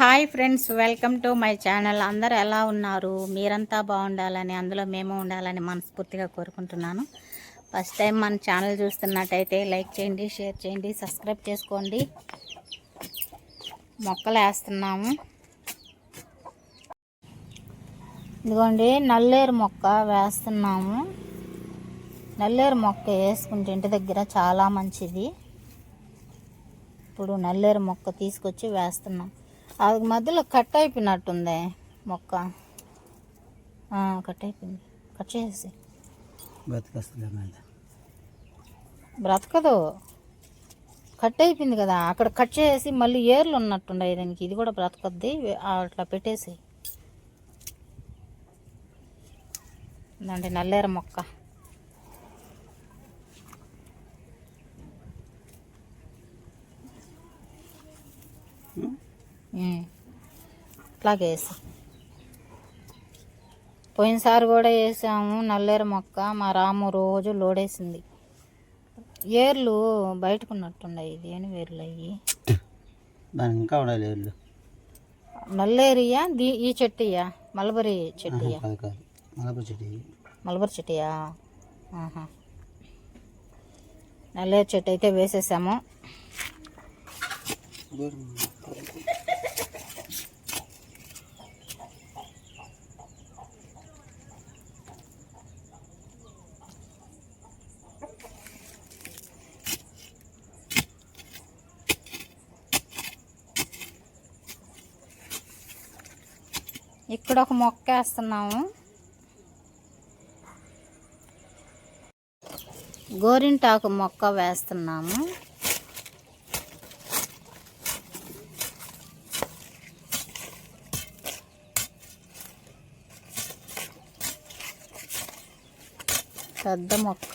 Hi friends welcome to my channel. అందరు ఎలా ఉన్నారు? మీరంతా బాగుండాలని అందులో మేము ఉండాలని మనస్ఫూర్తిగా కోరుకుంటున్నాను. ఫస్ట్ టైం మన ఛానల్ చూస్తున్నట్టయితే లైక్ చేయండి షేర్ చేయండి సబ్స్క్రైబ్ చేసుకోండి. మొక్కలు వేస్తున్నాము. ఇదిగోండి నల్లేరు మొక్క వేస్తున్నాము. నల్లేరు మొక్క వేసుకుంటే ఇంటి దగ్గర చాలా మంచిది. ఇప్పుడు నల్లేరు మొక్క తీసుకొచ్చి వేస్తున్నాం. అది మధ్యలో కట్ అయిపోయినట్టుంది మొక్క. కట్ అయిపోయింది. కట్ చేసేసి. బ్రతకదు. కట్ అయిపోయింది కదా. అక్కడ కట్ చేసి మళ్ళీ ఏర్లు ఉన్నట్టుండే దానికి. ఇది కూడా బ్రతకద్ది. అట్లా పెట్టేసి అంటే నల్లేరు మొక్క. ఉమ్. అట్లాగే వేసి. పోయినసారి కూడా వేసాము. నల్లేరు మొక్క మా రాము రోజు లోడేసింది. ఏర్లు బయటకు ఉన్నట్టున్నాయి దేని వేర్లు అయ్యి. ఇంకా ఉండాలి నల్లేరియా? దీ ఈ చెట్టుయా? మలబరి చెట్టుయా? కాదు మలప చెట్టు మలబరి చెట్టుయా? నల్లేరు చెట్టు అయితే వేసేసాము. ఇక్కడ ఒక మొక్క వేస్తున్నాము. గోరింటాకు మొక్క వేస్తున్నాము. పెద్ద మొక్క.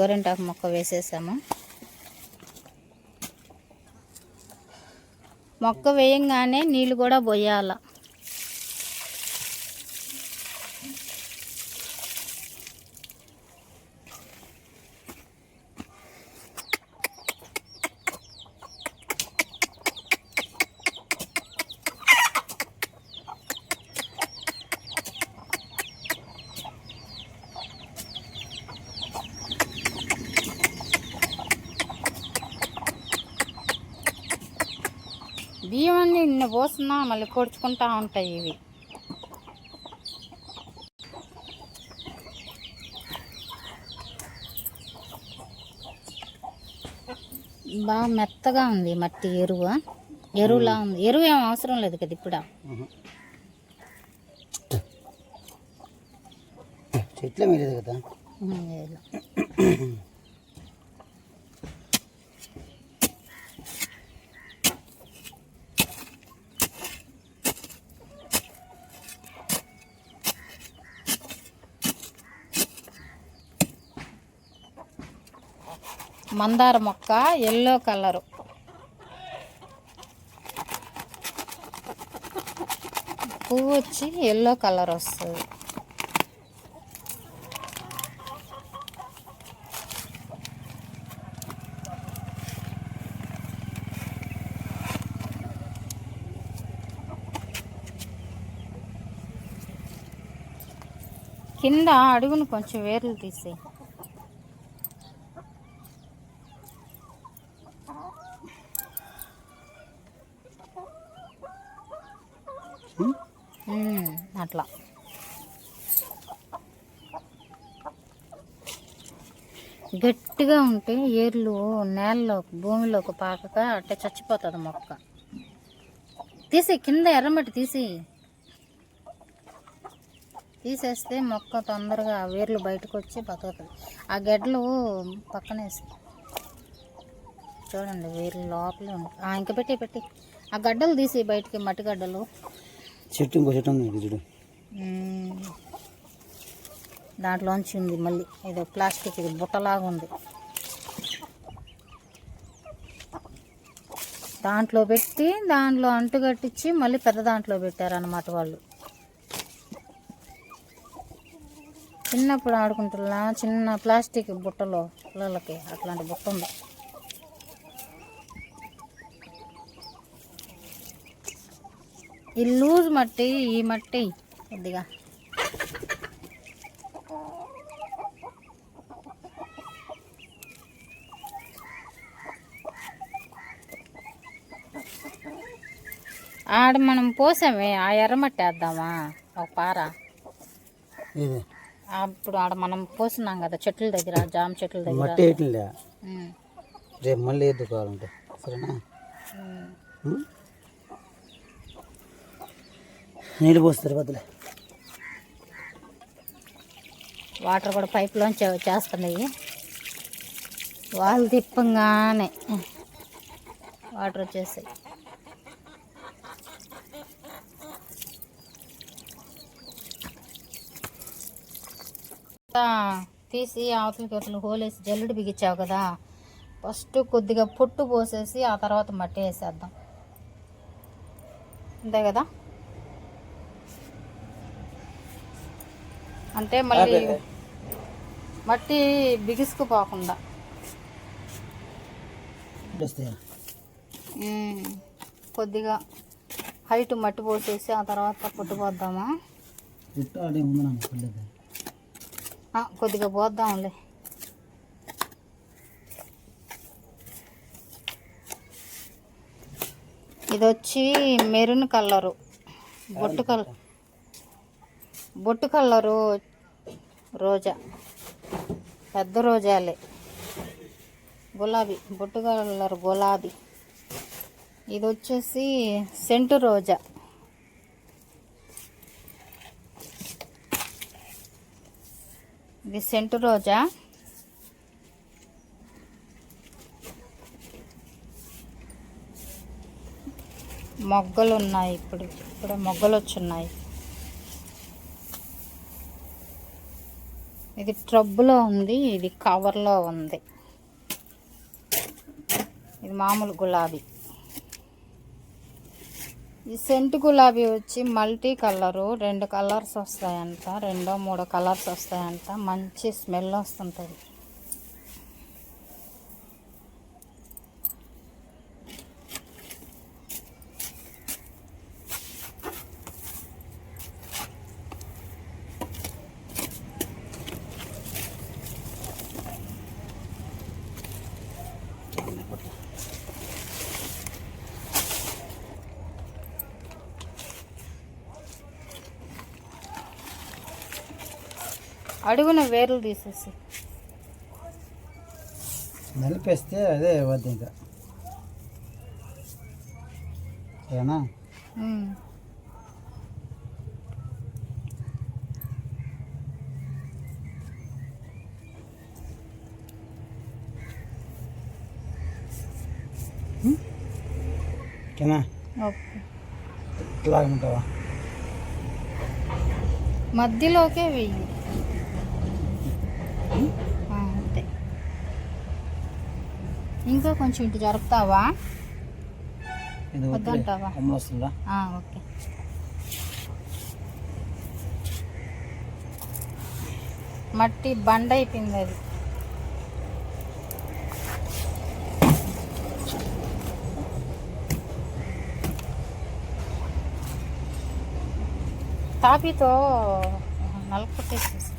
గోరింటాకు మొక్క వేసేసాము. మొక్క వేయంగానే నీళ్ళు కూడా పోయాల. పోస్తున్నా మళ్ళీ పొడుచుకుంటా ఉంటాయి ఇవి. బాగా మెత్తగా ఉంది మట్టి ఎరువు. ఎరువులా ఉంది. ఎరువు ఏం అవసరం లేదు కదా ఇప్పుడు? చెట్ల మీద కదా? మందార మొక్క ఎల్లో కలరు పువ్వు వచ్చి ఎల్లో కలర్ వస్తుంది. కింద అడుగును కొంచెం వేర్లు తీసేయి ఉమ్, అట్లా గట్టిగా ఉంటే ఏర్లు నేలలో భూమిలోకి పాకక అట్టే చచ్చిపోతుంది మొక్క. తీసి కింద ఎర్రమట్టి తీసి తీసేస్తే మొక్క తొందరగా వేర్లు బయటకు వచ్చి బతుకుతుంది. ఆ గడ్డలు పక్కనేసి చూడండి వేర్లు లోపలే ఉంటాయి. ఆ, ఇంకా పెట్టి పెట్టి ఆ గడ్డలు తీసి బయటికి మట్టి గడ్డలు. చెట్టు ఇంకో చెట్టు చూడు. దాంట్లోంచి ఉంది మళ్ళీ. ఏదో ప్లాస్టిక్ ఇది బుట్టలాగా ఉంది. దాంట్లో పెట్టి దాంట్లో అంటు కట్టించి మళ్ళీ పెద్ద దాంట్లో పెట్టారన్నమాట వాళ్ళు. చిన్నప్పుడు ఆడుకుంటున్నా చిన్న ప్లాస్టిక్ బుట్టలో పిల్లలకి అట్లాంటి బుట్ట ఉంది. ఈ లూజ్ మట్టి ఈ మట్టి కొద్దిగా. ఆడ మనం పోసామే ఆ ఎర్రమట్టి వేద్దామా? ఒక పార. అప్పుడు ఆడ మనం పోస్తున్నాం కదా చెట్ల దగ్గర జామ చెట్ల దగ్గర. మట్టి వేయట్లే. ఉమ్. రేపు మళ్ళీ వేద్దు కావాలంటే సరేనా? నీళ్ళు పోస్తారు బదులే వాటర్ కూడా పైప్లోంచి చేస్తున్నాయి. వాళ్ళు తిప్పంగానే వాటర్ వచ్చేసాయి తీసి అవతలకి అవతల హోలేసి జల్లుడు బిగించావు కదా. ఫస్ట్ కొద్దిగా పొట్టు పోసేసి ఆ తర్వాత మట్టి వేసేద్దాం. అంతే కదా? అంటే మళ్ళీ మట్టి బిగుసుకుపోకుండా. కొద్దిగా హైట్ మట్టి పోసేసి ఆ తర్వాత పొట్టు పోద్దామా పుట్ట ఆడే ఉంది నాకు పర్లేదు ఆ, కొద్దిగా పోద్దాంలే. ఇది వచ్చి మెరూన్ కలరు. బొట్టు కలర్ బొట్టు కలరు రోజా. పెద్ద రోజాలే. గులాబీ బొట్టు కలర్ గులాబీ. ఇది వచ్చేసి సెంటు రోజా. ఇది సెంటు రోజా. మొగ్గలు ఉన్నాయి ఇప్పుడు. ఇప్పుడు మొగ్గలు వచ్చున్నాయి ఇది ట్రబ్బులో ఉంది ఇది కవర్లో ఉంది. ఇది మామూలు గులాబీ. ఈ సెంటు గులాబీ వచ్చి మల్టీ కలరు రెండు కలర్స్ వస్తాయంట రెండో మూడో కలర్స్ వస్తాయంట మంచి స్మెల్ వస్తుంటుంది. అడుగున వేర్లు తీసేసి. నలిపేస్తే అదే వద్దు ఇంకా. సరేనా. ఓకేనా? మధ్యలోకే వెయ్యి. అంతే. ఇంకా కొంచెం ఇటు జరుపుతావా. వద్దంటావా? ఓకే. మట్టి బండ అయిపోయింది అది. తాపితో నలుపుకొట్టేసేసి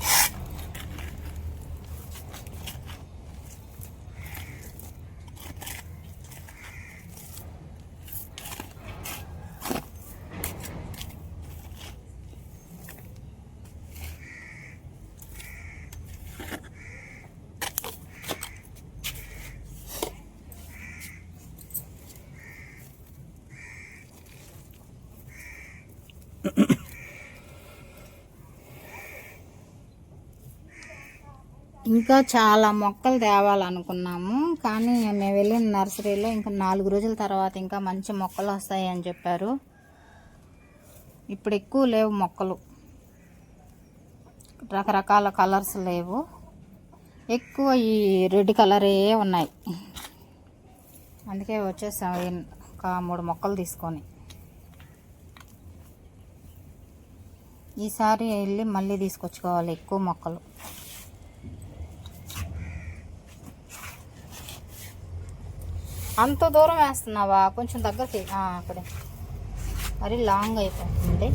ఇంకా చాలా మొక్కలు తేవాలనుకున్నాము. కానీ మేము వెళ్ళిన నర్సరీలో ఇంకా నాలుగు రోజుల తర్వాత ఇంకా మంచి మొక్కలు వస్తాయి అని చెప్పారు. ఇప్పుడు ఎక్కువ లేవు మొక్కలు. రకరకాల కలర్స్ లేవు. ఎక్కువ ఈ రెడ్ కలరే ఉన్నాయి. అందుకే వచ్చేసాం ఒక మూడు మొక్కలు తీసుకొని. ఈసారి వెళ్ళి మళ్ళీ తీసుకొచ్చుకోవాలి ఎక్కువ మొక్కలు. అంత దూరం వేస్తున్నావా? కొంచెం దగ్గరికి అక్కడే. మరి లాంగ్ అయిపోతుంది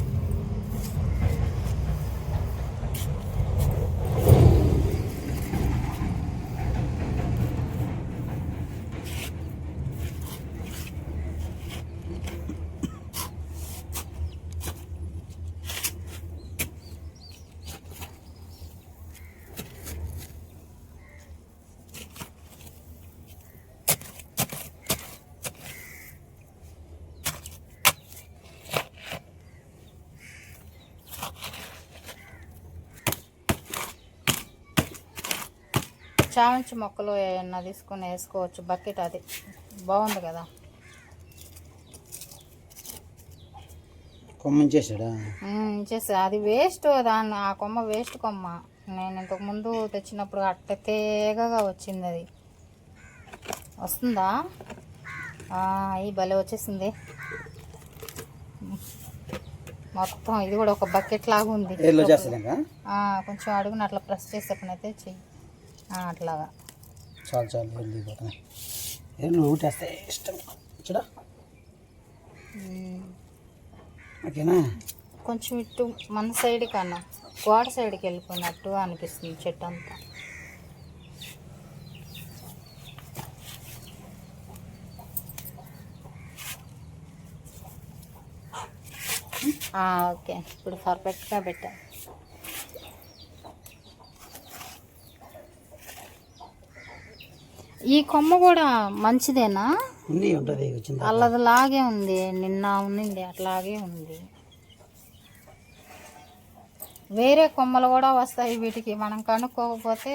చామంతి మొక్కలు ఏమన్నా తీసుకొని వేసుకోవచ్చు. బకెట్ అది. బాగుంది కదా. చేసా అది వేస్ట్ దాన్ని ఆ కొమ్మ వేస్ట్ కొమ్మ. నేను ఇంతకు ముందు తెచ్చినప్పుడు అట్ట తేగగా వచ్చింది అది. వస్తుందా? ఈ భలే వచ్చేసింది. మొత్తం ఇది కూడా ఒక బకెట్ లాగా ఉంది. కొంచెం అడుగున అట్లా ప్రెస్ చేసే పని అయితే చెయ్యి. అట్లాగా. చాలు చాలు ఏళ్ళు దిగిపోతున్నాయి ఏళ్ళు ఊటేస్తాయి ఇష్టం. చూడా. ఓకేనా? కొంచెం ఇటు మన సైడ్ కన్నా గోడ సైడ్కి వెళ్ళిపోయినట్టు అనిపిస్తుంది చెట్టు అంతా. ఓకే. ఇప్పుడు పర్ఫెక్ట్గా పెట్టా ఈ కొమ్మ కూడా మంచిదేనా? ఉంది ఉంటుంది వచ్చింది. అల్లదిలాగే ఉంది నిన్న ఉన్నింది అట్లాగే ఉంది. వేరే కొమ్మలు కూడా వస్తాయి వీటికి మనం కనుక్కోకపోతే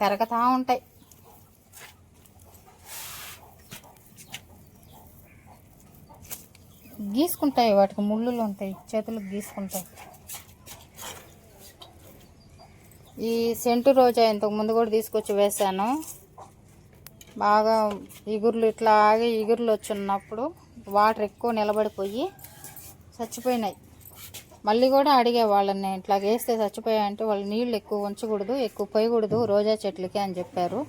పెరగతా ఉంటాయి. గీసుకుంటాయి వాటికి ముళ్ళులు ఉంటాయి చేతులకు గీసుకుంటాయి. ఈ సెంటు రోజా ఇంతకు ముందు కూడా తీసుకొచ్చి వేశాను. బాగా ఇగుర్లు ఇట్లా ఆగి ఇగుర్లు వచ్చి ఉన్నప్పుడు వాటర్ ఎక్కువ నిలబడిపోయి చచ్చిపోయినాయి. మళ్ళీ కూడా అడిగే వాళ్ళని ఇట్లా వేస్తే చచ్చిపోయాయంటే వాళ్ళు నీళ్ళు ఎక్కువ ఉంచకూడదు ఎక్కువ పోయకూడదు రోజా చెట్లకి అని చెప్పారు.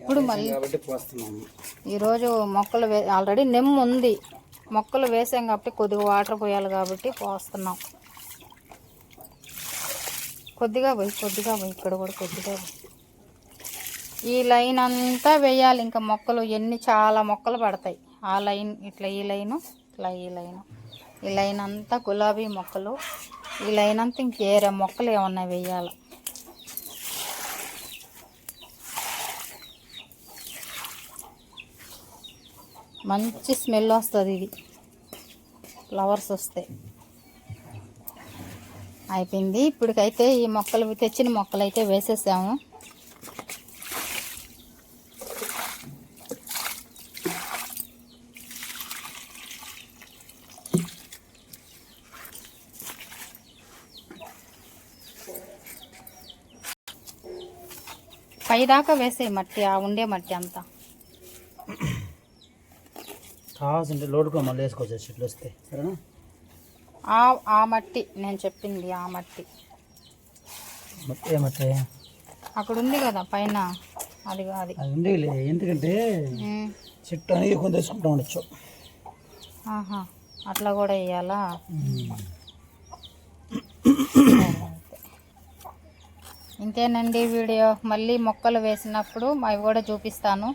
ఇప్పుడు మళ్ళీ ఈరోజు మొక్కలు వే ఆల్రెడీ నెమ్ము ఉంది. మొక్కలు వేసాం కాబట్టి కొద్దిగా వాటర్ పోయాలి కాబట్టి పోస్తున్నాం. కొద్దిగా పోయి కొద్దిగా పోయి ఇక్కడ కూడా కొద్దిగా పోయి. ఈ లైన్ అంతా వేయాలి. ఇంకా మొక్కలు ఎన్ని చాలా మొక్కలు పడతాయి. ఆ లైన్ ఇట్లా ఈ లైను ఇట్లా ఈ లైను. ఈ లైన్ అంతా గులాబీ మొక్కలు. ఈ లైన్ అంతా ఇంకేరే మొక్కలు ఏమన్నా వేయాలి? మంచి స్మెల్ వస్తుంది ఇది. ఫ్లవర్స్ వస్తాయి అయిపోయింది. ఇప్పటికైతే ఈ మొక్కలు తెచ్చిన మొక్కలు అయితే వేసేసాము. పైదాకా వేసే మట్టి ఆ ఉండే మట్టి అంతా. కావాల్సింటే లోడుకో మళ్ళీ వేసుకోవచ్చు చెట్లు వస్తే. సరేనా? ఆ మట్టి నేను చెప్పింది ఆ మట్టి. మొత్తం ఏమంటే అక్కడ ఉంది కదా పైన. అది అది. అది ఉండేలే ఎందుకంటే. చెట్టు అనేది కొంత వేసుకుంటూ ఉండొచ్చు. ఆహా అట్లా కూడా వేయాలా? ఇంతేనండి వీడియో. మళ్ళీ మొక్కలు వేసినప్పుడు అవి కూడా చూపిస్తాను.